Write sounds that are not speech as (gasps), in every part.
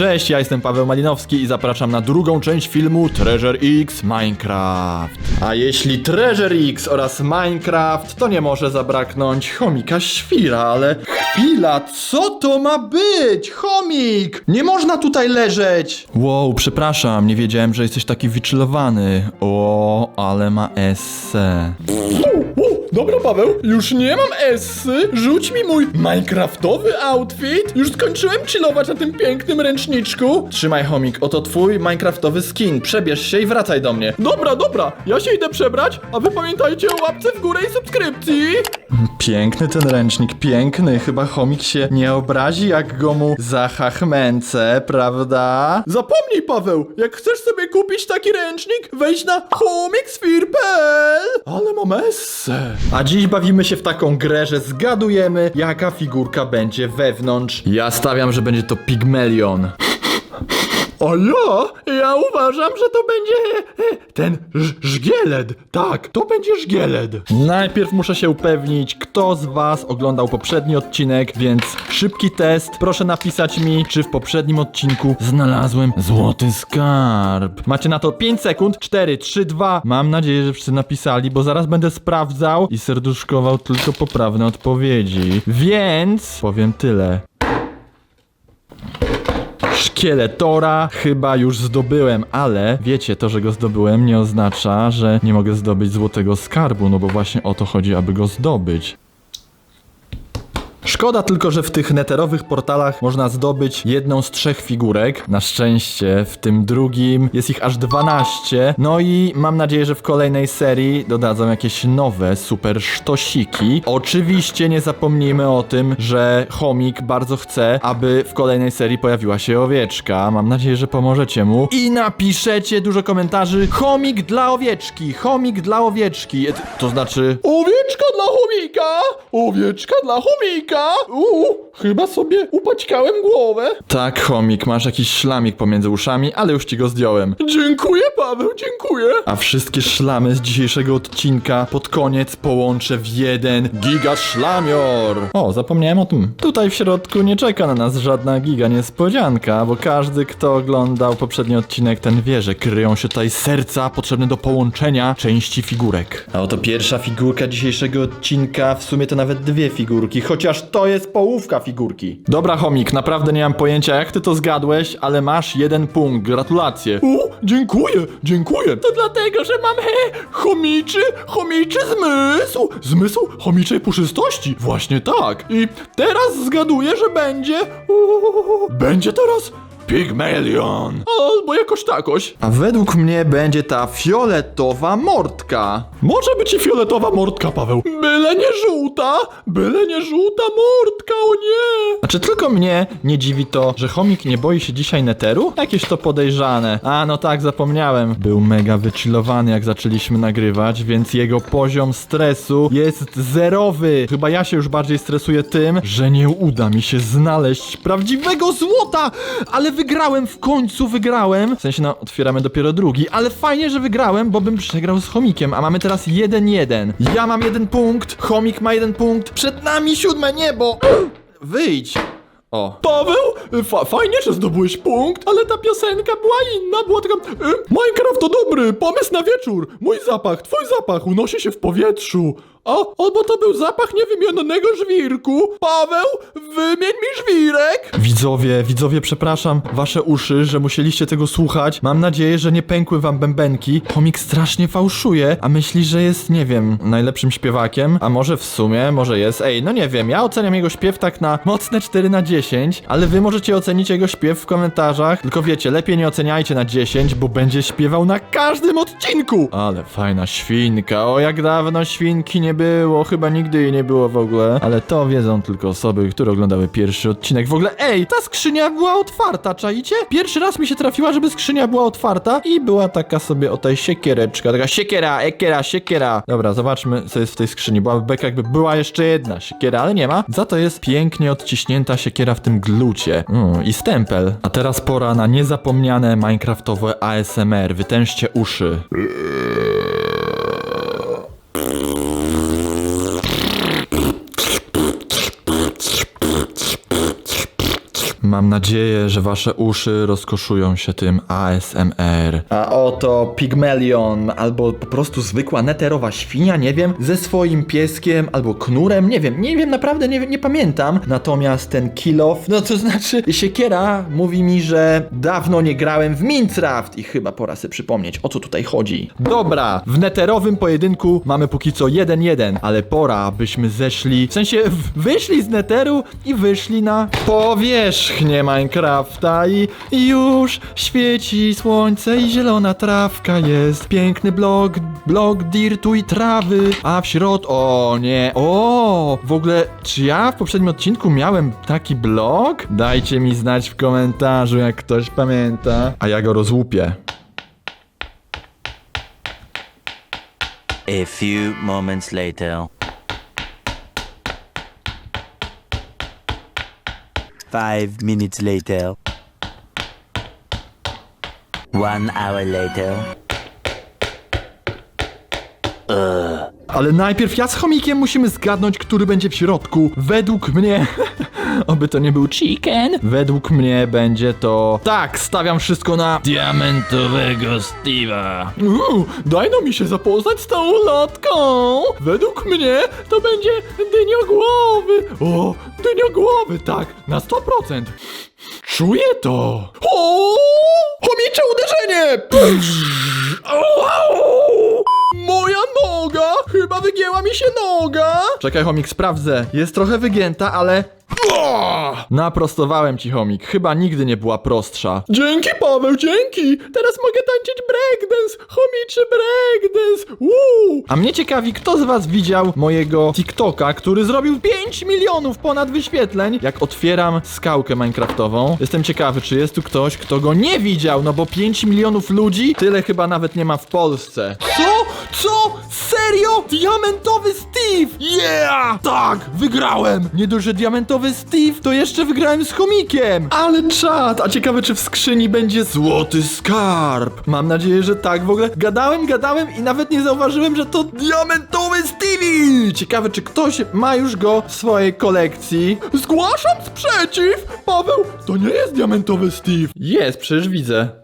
Cześć, ja jestem Paweł Malinowski i zapraszam na drugą część filmu Treasure X Minecraft. A jeśli Treasure X oraz Minecraft, to nie może zabraknąć chomika świra, ale chwila, co to ma być? Chomik! Nie można tutaj leżeć! Wow, przepraszam, nie wiedziałem, że jesteś taki wychillowany. O, ale ma esse. Dobra, Paweł, już nie mam essy. Rzuć mi mój minecraftowy outfit. Już skończyłem chillować na tym pięknym ręczniczku. Trzymaj chomik, oto twój minecraftowy skin. Przebierz się i wracaj do mnie. Dobra, dobra, ja się idę przebrać, a wy pamiętajcie o łapce w górę i subskrypcji. Piękny ten ręcznik, piękny. Chyba chomik się nie obrazi, jak go mu zachachmęcę, prawda? Zapomnij, Paweł, jak chcesz sobie kupić taki ręcznik, wejdź na comicsfear.pl Ale mam essę. A dziś bawimy się w taką grę, że zgadujemy, jaka figurka będzie wewnątrz. Ja stawiam, że będzie to Pygmalion. A ja, uważam, że to będzie e, ten ż- żgielet. Tak, to będzie żgielet. Najpierw muszę się upewnić, kto z was oglądał poprzedni odcinek, więc szybki test. Proszę napisać mi, czy w poprzednim odcinku znalazłem złoty skarb. Macie na to 5 sekund. 4, 3, 2. Mam nadzieję, że wszyscy napisali, bo zaraz będę sprawdzał i serduszkował tylko poprawne odpowiedzi. Więc powiem tyle. Szkieletora chyba już zdobyłem, ale wiecie, to, że go zdobyłem nie oznacza, że nie mogę zdobyć złotego skarbu, no bo właśnie o to chodzi, aby go zdobyć. Szkoda tylko, że w tych neterowych portalach można zdobyć jedną z trzech figurek. Na szczęście w tym drugim jest ich aż 12. No i mam nadzieję, że w kolejnej serii dodadzą jakieś nowe super sztosiki. Oczywiście nie zapomnijmy o tym, że chomik bardzo chce, aby w kolejnej serii pojawiła się owieczka. Mam nadzieję, że pomożecie mu. I napiszecie dużo komentarzy. Chomik dla owieczki, chomik dla owieczki. To znaczy... Owieczka dla chomika! Owieczka dla chomika! Uuu, chyba sobie upaćkałem głowę. Tak, chomik, masz jakiś szlamik pomiędzy uszami, ale już ci go zdjąłem. Dziękuję, Paweł, dziękuję. A wszystkie szlamy z dzisiejszego odcinka pod koniec połączę w jeden giga szlamior. O, zapomniałem o tym. Tutaj w środku nie czeka na nas żadna giga niespodzianka, bo każdy, kto oglądał poprzedni odcinek, ten wie, że kryją się tutaj serca potrzebne do połączenia części figurek. A oto pierwsza figurka dzisiejszego odcinka, w sumie to nawet dwie figurki, chociaż to jest połówka figurki. Dobra, chomik, naprawdę nie mam pojęcia, jak ty to zgadłeś, ale masz jeden punkt. Gratulacje. O, dziękuję, dziękuję. To dlatego, że mam he, chomiczy, chomiczy zmysł. Zmysł chomiczej puszystości. Właśnie tak. I teraz zgaduję, że będzie... Uuu, będzie teraz Pygmalion. Albo jakoś takoś. A według mnie będzie ta fioletowa mordka. Może być i fioletowa mordka, Paweł. Byle nie żółta, byle nie żółta mordka, o nie. Znaczy tylko mnie nie dziwi to, że chomik nie boi się dzisiaj neteru? Jakieś to podejrzane. A no tak, zapomniałem. Był mega wychillowany jak zaczęliśmy nagrywać, więc jego poziom stresu jest zerowy. Chyba ja się już bardziej stresuję tym, że nie uda mi się znaleźć prawdziwego złota! Ale wygrałem, w końcu wygrałem. W sensie, no, otwieramy dopiero drugi, ale fajnie, że wygrałem, bo bym przegrał z chomikiem, a mamy teraz 1-1. Ja mam jeden punkt, chomik ma jeden punkt, przed nami siódme niebo! Wyjdź! O. Paweł, fa fajnie, że zdobyłeś punkt, ale ta piosenka była inna, była taka... Y, Minecraft to dobry, pomysł na wieczór. Mój zapach, twój zapach unosi się w powietrzu. A, albo to był zapach niewymienionego żwirku. Paweł, wymień mi żwirek. Widzowie, widzowie, przepraszam wasze uszy, że musieliście tego słuchać. Mam nadzieję, że nie pękły wam bębenki. Chomik strasznie fałszuje, a myśli, że jest, nie wiem, najlepszym śpiewakiem. A może w sumie, może jest. Ej, no nie wiem, ja oceniam jego śpiew tak na mocne 4 na 10, ale wy możecie ocenić jego śpiew w komentarzach. Tylko wiecie, lepiej nie oceniajcie na 10, bo będzie śpiewał na każdym odcinku. Ale fajna świnka, o jak dawno świnki nie było, chyba nigdy jej nie było w ogóle. Ale to wiedzą tylko osoby, które oglądały pierwszy odcinek. W ogóle, ej, ta skrzynia była otwarta, czaicie? Pierwszy raz mi się trafiła, żeby skrzynia była otwarta i była taka sobie o tej siekiereczka, taka siekiera, ekiera, siekiera. Dobra, zobaczmy, co jest w tej skrzyni. Byłaby beka, jakby była jeszcze jedna siekiera, ale nie ma. Za to jest pięknie odciśnięta siekiera w tym glucie. Mm, I stempel. A teraz pora na niezapomniane minecraftowe ASMR. Wytężcie uszy. Mam nadzieję, że wasze uszy rozkoszują się tym ASMR. A oto Pygmalion, albo po prostu zwykła neterowa świnia, nie wiem, ze swoim pieskiem, albo knurem, nie wiem, nie wiem, naprawdę nie, nie pamiętam. Natomiast ten kill off, no to znaczy siekiera mówi mi, że dawno nie grałem w Minecraft i chyba pora sobie przypomnieć, o co tutaj chodzi. Dobra, w neterowym pojedynku mamy póki co 1-1, ale pora, byśmy zeszli, w sensie wyszli z neteru i wyszli na powierzchnię Minecrafta i już świeci słońce i zielona trawka jest. Piękny blok, blok dirtu i trawy, a w środku, o nie, o, w ogóle, czy ja w poprzednim odcinku miałem taki blok? Dajcie mi znać w komentarzu, jak ktoś pamięta, a ja go rozłupię. A few moments later. Five minutes later. One hour later. Uh. Ale najpierw ja z chomikiem musimy zgadnąć, który będzie w środku. Według mnie. (laughs) Oby to nie był chicken. Według mnie będzie to. Tak, stawiam wszystko na diamentowego Steve'a. Uuu, daj no mi się zapoznać z tą ulotką. Według mnie to będzie dyniogłowy. O, dyniogłowy, tak, na 100%. Czuję to. O, chomicze uderzenie. Pff, au, au. Moja noga! Chyba wygięła mi się noga! Czekaj, chomik, sprawdzę. Jest trochę wygięta, ale. Naprostowałem ci, chomik. Chyba nigdy nie była prostsza. Dzięki Paweł, dzięki! Teraz mogę tańczyć breakdance! Chomiczy breakdance! Uuu! A mnie ciekawi, kto z was widział mojego TikToka, który zrobił 5 milionów ponad wyświetleń, jak otwieram skałkę minecraftową. Jestem ciekawy, czy jest tu ktoś, kto go nie widział, no bo 5 milionów ludzi, tyle chyba nawet nie ma w Polsce. Co? Co? Serio? Diamentowy Steve! Yeah! Tak! Wygrałem! Nie dość, że diamentowy Steve, to jeszcze wygrałem z chomikiem. Ale czad! A ciekawe, czy w skrzyni będzie złoty skarb? Mam nadzieję, że tak. W ogóle gadałem, gadałem i nawet nie zauważyłem, że to diamentowy Stevie. Ciekawe, czy ktoś ma już go w swojej kolekcji. Zgłaszam sprzeciw! Paweł, to nie jest diamentowy Steve! Jest, przecież widzę.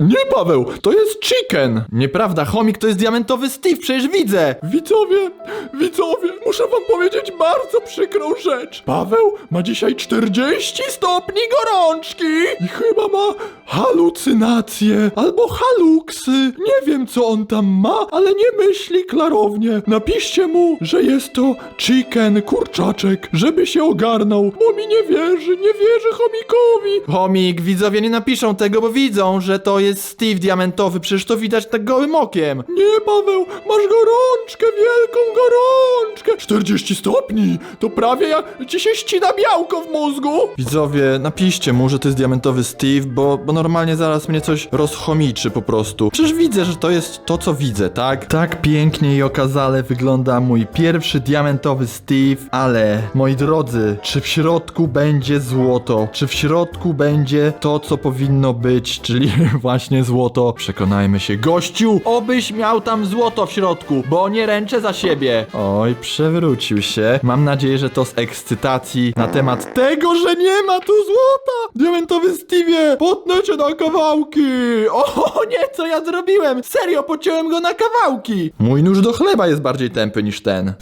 Nie, Paweł, to jest chicken! Nieprawda, chomik to jest diamentowy Steve, przecież widzę! Widzowie, widzowie, muszę wam powiedzieć bardzo przykrą rzecz. Paweł ma dzisiaj 40 stopni gorączki i chyba ma halucynacje albo haluksy. Nie wiem, co on tam ma, ale nie myśli klarownie. Napiszcie mu, że jest to chicken, kurczaczek, żeby się ogarnął, bo mi nie wierzy, nie wierzy chomikowi. Chomik, widzowie nie napiszą tego, bo widzą, że to jest Steve diamentowy, przecież to widać tak gołym okiem. Nie, Paweł, masz gorączkę, wielką gorączkę. 40 stopni, to prawie jak ci się ścina białko w mózgu. Widzowie, napiszcie mu, że to jest diamentowy Steve, bo, bo normalnie zaraz mnie coś rozchomiczy po prostu. Przecież widzę, że to jest to, co widzę, tak? Tak pięknie i okazale wygląda mój pierwszy diamentowy Steve, ale moi drodzy, czy w środku będzie złoto? Czy w środku będzie to, co powinno być, czyli (laughs) właśnie złoto? Przekonajmy się, gościu, obyś miał tam złoto w środku, bo nie ręczę za siebie. Oj, przewrócił się. Mam nadzieję, że to z ekscytacji na temat Tego, że nie ma tu złota! Diamentowy Steve, potnę cię na kawałki! O (laughs) nie, co ja zrobiłem? Serio, pociąłem go na kawałki! Mój nóż do chleba jest bardziej tępy niż ten. (laughs)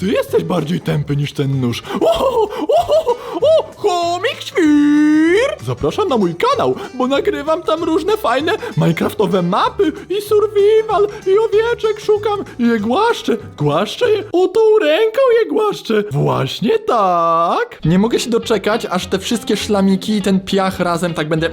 Ty jesteś bardziej tępy niż ten nóż. O, o, o, chomik świr! Zapraszam na mój kanał, bo nagrywam tam różne fajne minecraftowe mapy i survival i owieczek szukam i je głaszczę. Głaszczę je, o tą ręką je głaszczę. Właśnie tak. Nie mogę się doczekać, aż te wszystkie szlamiki i ten piach razem tak będę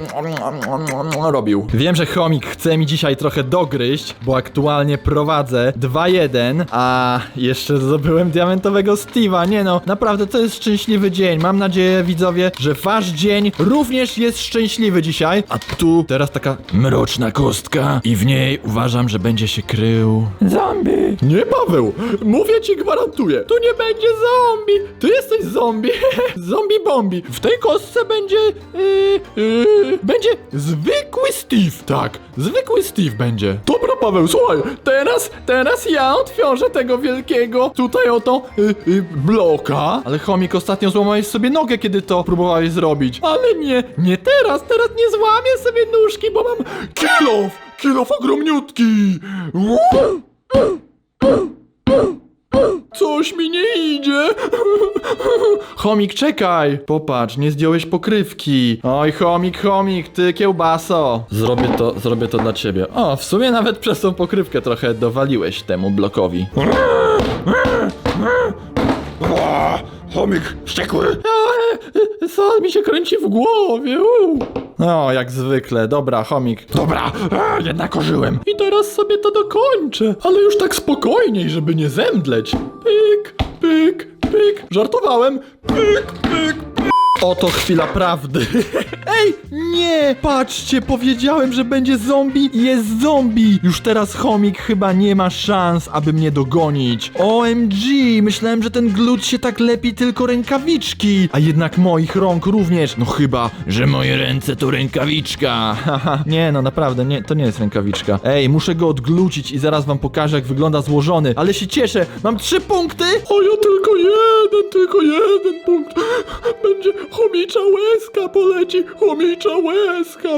robił. Wiem, że chomik chce mi dzisiaj trochę dogryźć, bo aktualnie prowadzę 2-1, a jeszcze zdobyłem diamentowego Steve'a. Nie no, naprawdę to jest szczęśliwy dzień. Mam nadzieję, widzowie, że wasz dzień również również jest szczęśliwy dzisiaj. A tu teraz taka mroczna kostka i w niej uważam, że będzie się krył zombie. Nie, Paweł, mówię ci, gwarantuję. Tu nie będzie zombie. Ty jesteś zombie. (laughs) zombie bombi. W tej kostce będzie. Yy, yy, będzie zwykły Steve. Tak, zwykły Steve będzie. Dobra, Paweł, słuchaj. Teraz, teraz ja otworzę tego wielkiego tutaj oto yy, yy, bloka. Ale chomik, ostatnio złamałeś sobie nogę, kiedy to próbowałeś zrobić. Ale nie, nie teraz. Teraz nie złamię sobie nóżki, bo mam kilof. Kilof ogromniutki. Coś mi nie idzie. Chomik, czekaj! Popatrz, nie zdjąłeś pokrywki. Oj, chomik, chomik, ty kiełbaso. Zrobię to, zrobię to dla ciebie. O, w sumie nawet przez tą pokrywkę trochę dowaliłeś temu blokowi. Chomik wściekły. Co mi się kręci w głowie? uu. No, jak zwykle, dobra, chomik. Dobra, a, jednak ożyłem. I teraz sobie to dokończę, ale już tak spokojniej, żeby nie zemdleć. Pyk, pyk, pyk. Żartowałem. Pyk, pyk, Oto chwila prawdy. (laughs) Ej, nie! Patrzcie, powiedziałem, że będzie zombie jest zombie! Już teraz chomik chyba nie ma szans, aby mnie dogonić. OMG, myślałem, że ten glut się tak lepi tylko rękawiczki, a jednak moich rąk również. No chyba, że moje ręce to rękawiczka. (laughs) Haha, nie no, naprawdę, nie, to nie jest rękawiczka. Ej, muszę go odglucić i zaraz wam pokażę, jak wygląda złożony. Ale się cieszę, mam trzy punkty! O, ja tylko jeden, tylko jeden punkt. Będzie chomicza łezka poleci, chomicza łezka.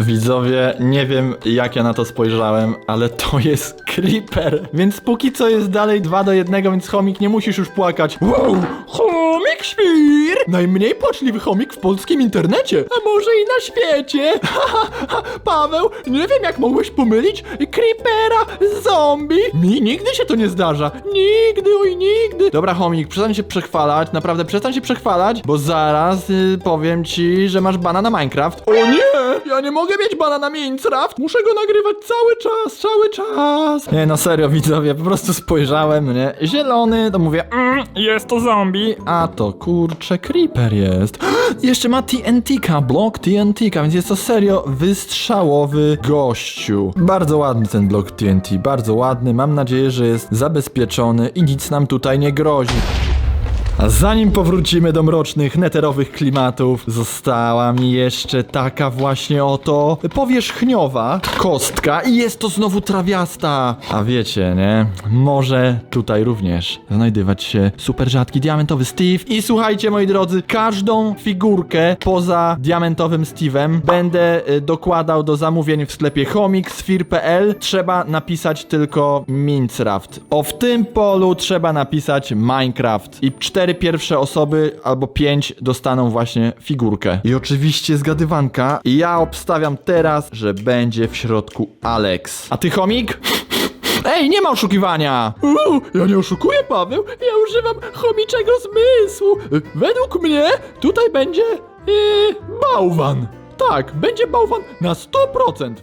Widzowie, nie wiem jak ja na to spojrzałem, ale to jest creeper. Więc póki co jest dalej 2 do 1, więc chomik nie musisz już płakać. Wow, chomik świr! Najmniej płaczliwy chomik w polskim internecie, a może i na świecie. (laughs) Paweł, nie wiem jak mogłeś pomylić creepera z zombie. Mi nigdy się to nie zdarza. Nigdy, oj nigdy. Dobra, chomik, przestań się przechwalać, naprawdę przestań się przechwalać, bo zaraz y, powiem ci, że masz bana na Minecraft. O nie, ja nie mogę mieć bana na Minecraft. Muszę go nagrywać cały czas, cały czas. Nie no serio widzowie, po prostu spojrzałem, nie? Zielony, to mówię, mm, jest to zombie, a to kurczę creeper jest. (gasps) Jeszcze ma TNT-ka, blok TNT-ka, więc jest to serio wystrzałowy gościu. Bardzo ładny ten blok TNT, bardzo ładny, mam nadzieję, że jest zabezpieczony i nic nam tutaj nie grozi. A zanim powrócimy do mrocznych, neterowych klimatów, została mi jeszcze taka właśnie oto powierzchniowa kostka i jest to znowu trawiasta. A wiecie, nie? Może tutaj również znajdywać się super rzadki diamentowy Steve. I słuchajcie, moi drodzy, każdą figurkę poza diamentowym Steve'em będę y, dokładał do zamówień w sklepie homixfir.pl. Trzeba napisać tylko Minecraft. O w tym polu trzeba napisać Minecraft. I cztery pierwsze osoby albo pięć dostaną właśnie figurkę. I oczywiście zgadywanka. I ja obstawiam teraz, że będzie w środku Alex. A ty chomik? (laughs) Ej, nie ma oszukiwania! Uuu, ja nie oszukuję, Paweł. Ja używam chomiczego zmysłu. Według mnie tutaj będzie yy, bałwan. Tak, będzie bałwan na 100%.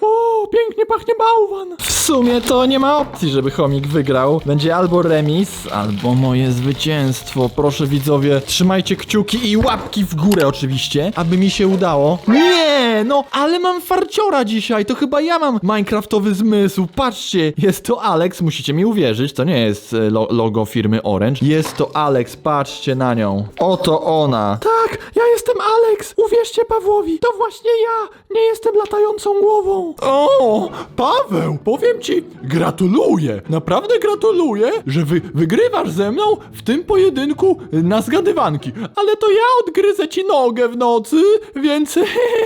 O, pięknie pachnie bałwan. W sumie to nie ma opcji, żeby chomik wygrał. Będzie albo remis, albo moje zwycięstwo. Proszę widzowie, trzymajcie kciuki i łapki w górę oczywiście, aby mi się udało. Nie, no, ale mam farciora dzisiaj, to chyba ja mam minecraftowy zmysł. Patrzcie, jest to Alex, musicie mi uwierzyć, to nie jest e, lo logo firmy Orange. Jest to Alex, patrzcie na nią. Oto ona. Tak, ja jestem Alex. Uwierzcie Pawłowi, to właśnie ja. Nie jestem latającą głową. O, Paweł, powiem ci, gratuluję. Naprawdę gratuluję, że wy wygrywasz ze mną w tym pojedynku na zgadywanki. Ale to ja odgryzę ci nogę w nocy, więc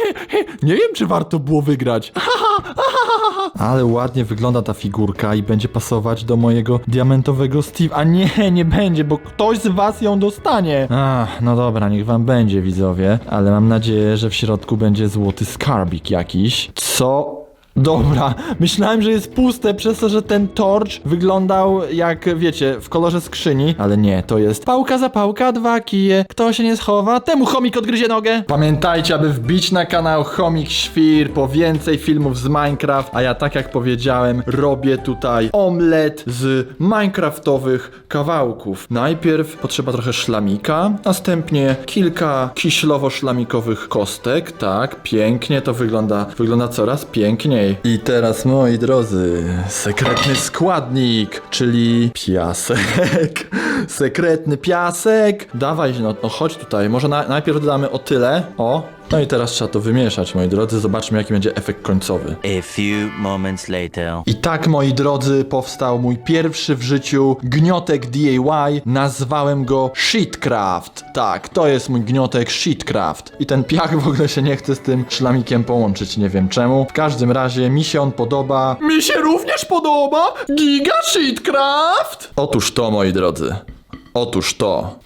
(laughs) nie wiem, czy warto było wygrać. (laughs) (laughs) Ale ładnie wygląda ta figurka i będzie pasować do mojego diamentowego Steve. A nie, nie będzie, bo ktoś z was ją dostanie. Ach, no dobra, niech wam będzie, widzowie. Ale mam nadzieję, że w środku będzie złoty skarbik jakiś. Co Dobra, myślałem, że jest puste przez to, że ten torch wyglądał jak, wiecie, w kolorze skrzyni, ale nie, to jest pałka za pałka, dwa kije. Kto się nie schowa, temu chomik odgryzie nogę. Pamiętajcie, aby wbić na kanał Chomik Świr po więcej filmów z Minecraft, a ja tak jak powiedziałem, robię tutaj omlet z minecraftowych kawałków. Najpierw potrzeba trochę szlamika, następnie kilka kiślowo-szlamikowych kostek, tak, pięknie to wygląda, wygląda coraz piękniej. I teraz, moi drodzy, sekretny składnik, czyli piasek. (laughs) Sekretny piasek. Dawaj, no, no chodź tutaj, może na, najpierw dodamy o tyle, o. No i teraz trzeba to wymieszać, moi drodzy, zobaczmy jaki będzie efekt końcowy. A few moments later. I tak, moi drodzy, powstał mój pierwszy w życiu gniotek DIY. Nazwałem go Shitcraft. Tak, to jest mój gniotek Shitcraft. I ten piach w ogóle się nie chce z tym szlamikiem połączyć, nie wiem czemu. W każdym razie mi się on podoba. Mi się również podoba Giga Shitcraft! Otóż to, moi drodzy. Otóż to.